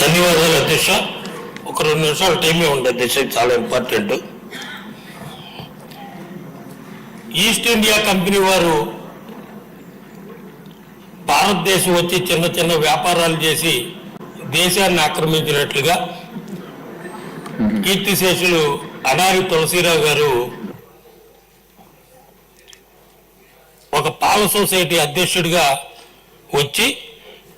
ధన్యవాదాలు అధ్యక్ష. ఒక రెండు నిమిషాలు టైమే ఉండే అధ్యక్ష చాలా ఇంపార్టెంట్. ఈస్ట్ ఇండియా కంపెనీ వారు భారతదేశం వచ్చి చిన్న చిన్న వ్యాపారాలు చేసి దేశాన్ని ఆక్రమించినట్లుగా కీర్తిశేషులు అనారి తులసీరావు గారు ఒక పాల సొసైటీ అధ్యక్షుడిగా వచ్చి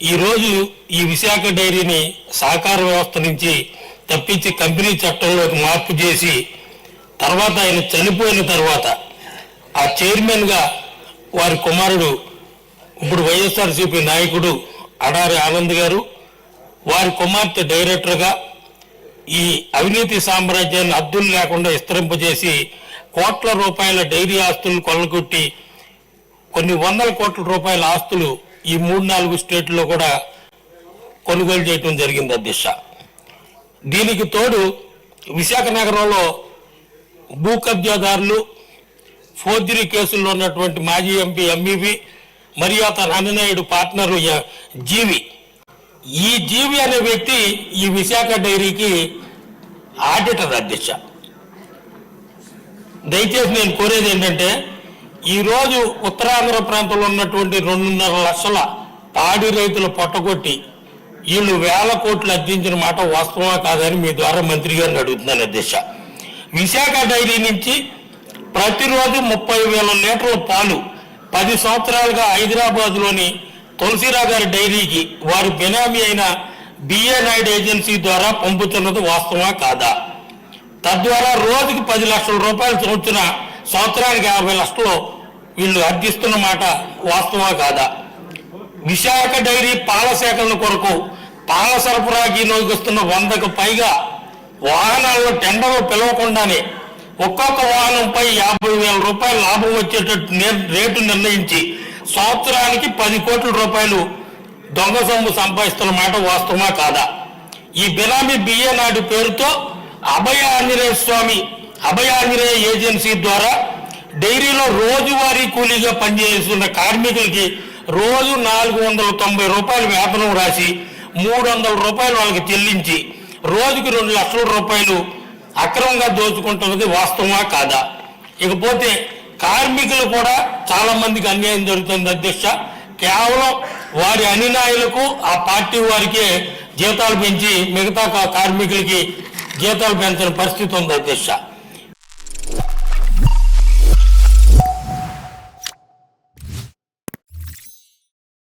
ఈరోజు ఈ విశాఖ డైరీని సహకార వ్యవస్థ నుంచి తప్పించి కంపెనీ చట్టంలోకి మార్పు చేసి తర్వాత ఆయన చనిపోయిన తర్వాత ఆ చైర్మన్గా వారి కుమారుడు ఇప్పుడు వైఎస్ఆర్సీపీ నాయకుడు అడారి ఆనంద్ గారు వారి కుమార్తె డైరెక్టర్గా ఈ అవినీతి సామ్రాజ్యాన్ని అద్దులు లేకుండా విస్తరింపజేసి కోట్ల రూపాయల డైరీ ఆస్తులు కొల్లగొట్టి కొన్ని వందల కోట్ల రూపాయల ఆస్తులు ఈ మూడు నాలుగు స్టేట్లో కూడా కొనుగోలు చేయటం జరిగింది అధ్యక్ష దీనికి తోడు విశాఖ నగరంలో భూ కబ్జాదారులు ఫోర్జరీ కేసుల్లో ఉన్నటువంటి మాజీ ఎంపీ ఎంఈవి మరియు అతని అన్ననాయుడు పార్ట్నరు జీవి. ఈ జీవి అనే వ్యక్తి ఈ విశాఖ డైరీకి ఆడిటర్ అధ్యక్ష దయచేసి నేను కోరేది ఏంటంటే ఈరోజు ఉత్తరాంధ్ర ప్రాంతంలో ఉన్నటువంటి రెండున్నర లక్షల పాడి రైతులు పొట్టగొట్టి వీళ్ళు వేల కోట్లు అర్జించిన మాట వాస్తవమా కాదని మీ ద్వారా మంత్రి గారిని అడుగుతున్నాను అధ్యక్ష. విశాఖ డైరీ నుంచి ప్రతిరోజు ముప్పై వేల లీటర్ల పాలు పది సంవత్సరాలుగా హైదరాబాద్లోని తులసిరావు గారి డైరీకి వారి బినామీ అయిన బిఏ నాయుడు ఏజెన్సీ ద్వారా పంపుతున్నది వాస్తవమా కాదా? తద్వారా రోజుకి పది లక్షల రూపాయలు సంవత్సర సంవత్సరానికి యాభై లక్షలు వీళ్ళు అర్జిస్తున్న మాట వాస్తవా కాదా? విశాఖ డైరీ పాల సేకరణ కొరకు పాల సరఫరాకి నోగిస్తున్న వందకు పైగా వాహనాల్లో టెండర్లు పిలవకుండానే ఒక్కొక్క వాహనంపై యాభై వేల రూపాయల లాభం వచ్చేటట్టు రేటు నిర్ణయించి సంవత్సరానికి పది కోట్ల రూపాయలు దొంగ సొమ్ము సంపాదిస్తున్న మాట వాస్తవమా కాదా? ఈ బినామీ బియ్య నాటి పేరుతో అభయ ఆంజనేయ స్వామి అభయ ఆంజనేయ ఏజెన్సీ ద్వారా డైరీలో రోజువారీ కూలీగా పనిచేస్తున్న కార్మికులకి రోజు నాలుగు వందల తొంభై రూపాయలు వేతనం రాసి మూడు వందల రూపాయలు వాళ్ళకి చెల్లించి రోజుకి రెండు లక్షల రూపాయలు అక్రమంగా దోచుకుంటున్నది వాస్తవమా కాదా? ఇకపోతే కార్మికులు కూడా చాలా మందికి అన్యాయం జరుగుతుంది అధ్యక్ష. కేవలం వారి అనినాయులకు ఆ పార్టీ వారికే జీతాలు పెంచి మిగతా కార్మికులకి జీతాలు పెంచిన పరిస్థితి ఉంది అధ్యక్ష.